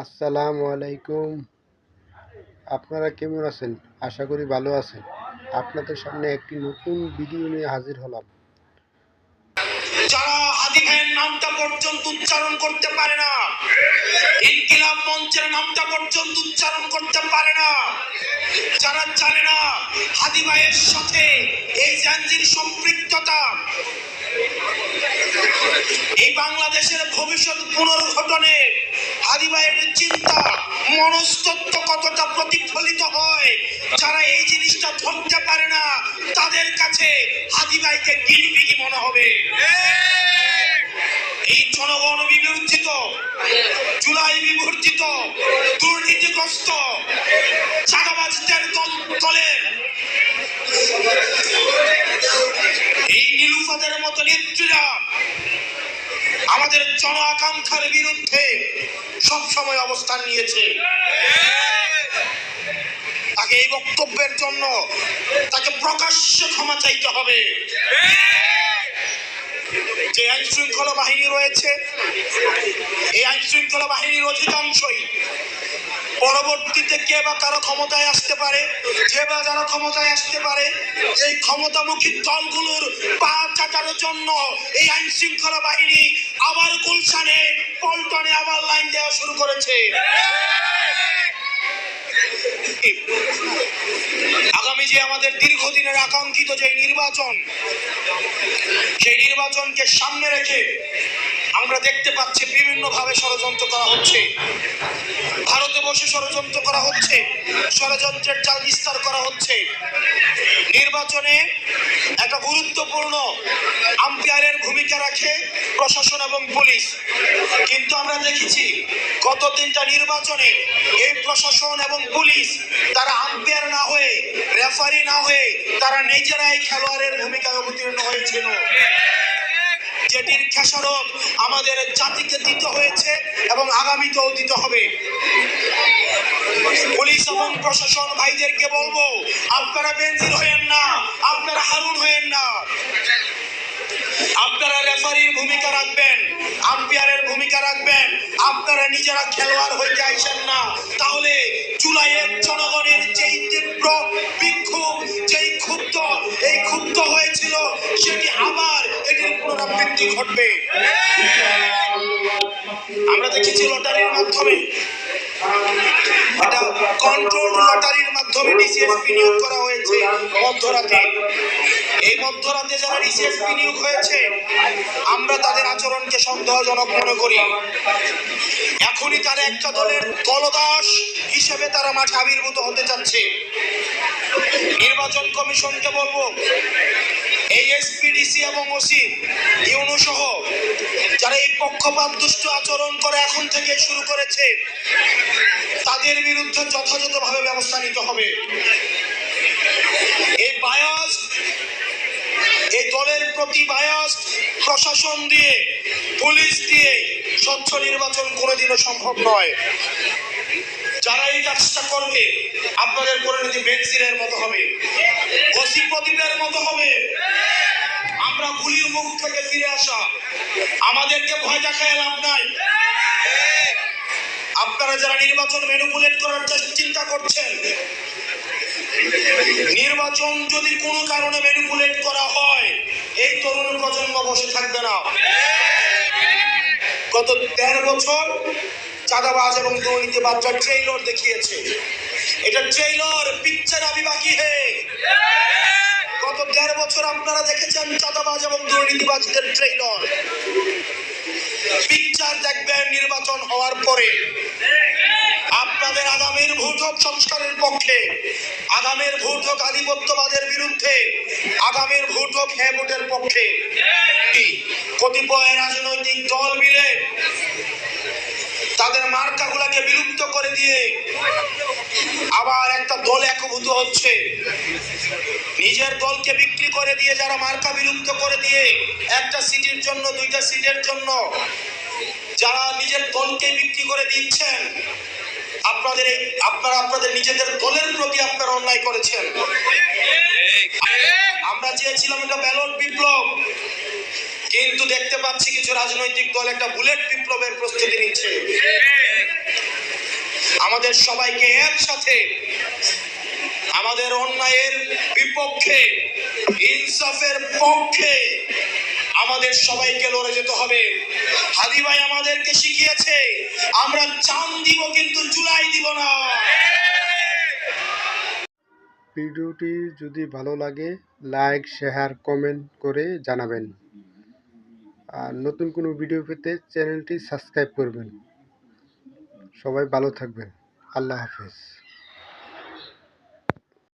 আসসালামু আলাইকুম। আপনারা কেমন আছেন? আশা করি ভালো আছেন। আপনাদের সামনে একটি নতুন ভিডিও নিয়ে হাজির হলাম। যারা হাদি ভাইয়ের নামটা পর্যন্ত উচ্চারণ করতে পারে না, ইনকিলাব মঞ্চের নামটা পর্যন্ত উচ্চারণ করতে পারে না, যারা জানে না হাদি ভাইয়ের সাথে এই জাঞ্জির সম্পৃক্ততা, এই বাংলাদেশের ভবিষ্যৎ পুনর্গঠনে হাদি ভাইয়ের চিন্তা, মনস্তত্ব কতটা প্রতিফলিত হয়, যারা এই জিনিসটা ধরতে পারে না, তাদের কাছে হাদি ভাইকে গিরিবিগি মনে হবে। এই জনগণ বিবর্জিত জুলাই বিবর্জিত দুর্নীতিগ্রস্ত, চাঁদাবাজদের দলে এই নীলুফাদের মতো নেত্রীরা আমাদের জন আকাঙ্ক্ষার বিরুদ্ধে সব সময় অবস্থান নিয়েছে। তাকে এই বক্তব্যের জন্য তাকে প্রকাশ্যে ক্ষমা চাইতে হবে। যে আইন শৃঙ্খলা বাহিনী রয়েছে, এই আইন শৃঙ্খলা বাহিনীর অধিকাংশই পরবর্তীতে কে বা কারও ক্ষমতায় আসতে পারে, যে বা যারা ক্ষমতায় আসতে পারে, এই ক্ষমতামুখী দলগুলোর পা চাটানোর জন্য এই আইন শৃঙ্খলা বাহিনী আবার গুলশানে পল্টনে আবার লাইন দেওয়া শুরু করেছে। আগামী যে আমাদের দীর্ঘদিনের আকাঙ্ক্ষিত যে নির্বাচন, সেই নির্বাচনকে সামনে রেখে আমরা দেখতে পাচ্ছি বিভিন্ন ভাবে ষড়যন্ত্র করা হচ্ছে। ভারতে বসে ষড়যন্ত্র করা হচ্ছে, ষড়যন্ত্রের জাল বিস্তার করা হচ্ছে। নির্বাচনে একটা গুরুত্বপূর্ণ আম্পায়ারের ভূমিকা রাখে প্রশাসন এবং পুলিশ। কিন্তু আমরা দেখেছি গত তিনটা নির্বাচনে এই প্রশাসন এবং পুলিশ তারা আম্পায়ার না হয়ে, রেফারি না হয়ে তারা নিজেরাই খেলোয়াড়ের ভূমিকায় অবতীর্ণ হয়েছিল। যেটির খেসারত আমাদের জাতিকে দিতে হয়েছে এবং আগামীতেও দিতে হবে। প্রশাসন, ভাইদেরকে বলব, আপনারা বেঞ্জির হয়েন না, আপনারা হারুন হয়েন না। আপনারা রেফারির ভূমিকা রাখবেন, আম্পায়ারের ভূমিকা রাখবেন, আপনারা নিজেরা খেলোয়াড় হইতে আইসেন না। তাহলে জুলাইয়ের জনগণের যেই তীব্র বিক্ষোভ, যেই ক্ষুব্ধ, এই ক্ষুব্ধ হয়েছিল, সেটি আবার এটির পুনরাবৃত্তি ঘটবে। আমরা দেখেছি লটারির মাধ্যমে। মাধ্যমে ডিসিএসপি নিয়োগ করা হয়েছে। মধ্যরাতে। এই মধ্যরাতে যারা ডিসিএসপি নিয়োগ হয়েছে আমরা তাদের আচরণকে সন্দেহজনক মনে করি। এখনই তারা একটা দলের দলদাস হিসেবে তারা মাঠে আবির্ভূত হতে চাচ্ছে। নির্বাচন কমিশনকে বলব এই এসপিডিসি এবং ওসি ইউনো সহ যারা এই পক্ষপাত দুষ্ট আচরণ করে এখন থেকে শুরু করেছে তাদের বিরুদ্ধে যথাযথভাবে ব্যবস্থা নিতে হবে। এই বায়াস এই দলের প্রতি বায়াস প্রশাসন দিয়ে, পুলিশ দিয়ে স্বচ্ছ নির্বাচন কোনোদিনও সম্ভব নয়। যারা এই কাজটা করবে, আপনাদের পরিণতি বেনজিরের মতো হবে, ওসি প্রদীপের মতো হবে। আমরা গুলির মুখ থেকে ফিরে আসা। আমাদেরকে ভয় দেখায় লাভ নাই। আপনারা যারা নির্বাচন ম্যানিপুলেট করার চিন্তা করছেন, নির্বাচন যদি কোনো কারণে ম্যানিপুলেট করা হয়, এই তরুণ প্রজন্ম বসে থাকবে না। গত দেড় বছর চাঁদাবাজ এবং দুর্নীতিবাজরা ট্রেইলর দেখিয়েছে, এটা ট্রেইলর পিকচার আমি বাকি হে। গত দেড় বছর আপনারা দেখেছেন চাঁদাবাজ এবং দুর্নীতিবাজদের ট্রেইলর দেখবেন নির্বাচন হওয়ার পরে আপনাদের আগামীর ভোট হোক সংস্কারের পক্ষে, আগামীর ভোট হোক আধিপত্যবাদের বিরুদ্ধে, আগামীর ভোট হোক হ্যাঁ ভোটের পক্ষে কতিপয় রাজনৈতিক দল মিলে তাদের মার্কাগুলাকে বিলুপ্ত করে দিয়ে আবার একটা দল একভূত হচ্ছে। নিজের দলকে বিক্রি করে দিয়ে যারা মার্কা বিলুপ্ত করে দিয়ে একটা সিটের জন্য, দুইটা সিটের জন্য যারা নিজের দলকে বিক্রি করে দিচ্ছেন, আপনাদের এই আপনারা আপনাদের নিজেদের দলের প্রতি আপনারা অন্যায় করেছেন। আমরা চেয়েছিলাম একটা ব্যালট বিপ্লব, কিন্তু দেখতে পাচ্ছি কিছু রাজনৈতিক দল একটা বুলেট বিপ্লবের প্রস্তুতি নিচ্ছে। আমাদের সবাইকে একসাথে আমাদের অন্যায়ের বিপক্ষে, ইনসাফের পক্ষে আমাদের সবাইকে লড়ে যেতে হবে। হাদি ভাই আমাদেরকে শিখিয়েছে, আমরা চান দিব কিন্তু জুলাই দিব না। ভিডিওটি যদি ভালো লাগে, লাইক, শেয়ার, কমেন্ট করে জানাবেন। আর নতুন কোনো ভিডিও পেতে চ্যানেলটি সাবস্ক্রাইব করবেন। সবাই ভালো থাকবেন। আল্লাহ হাফেজ।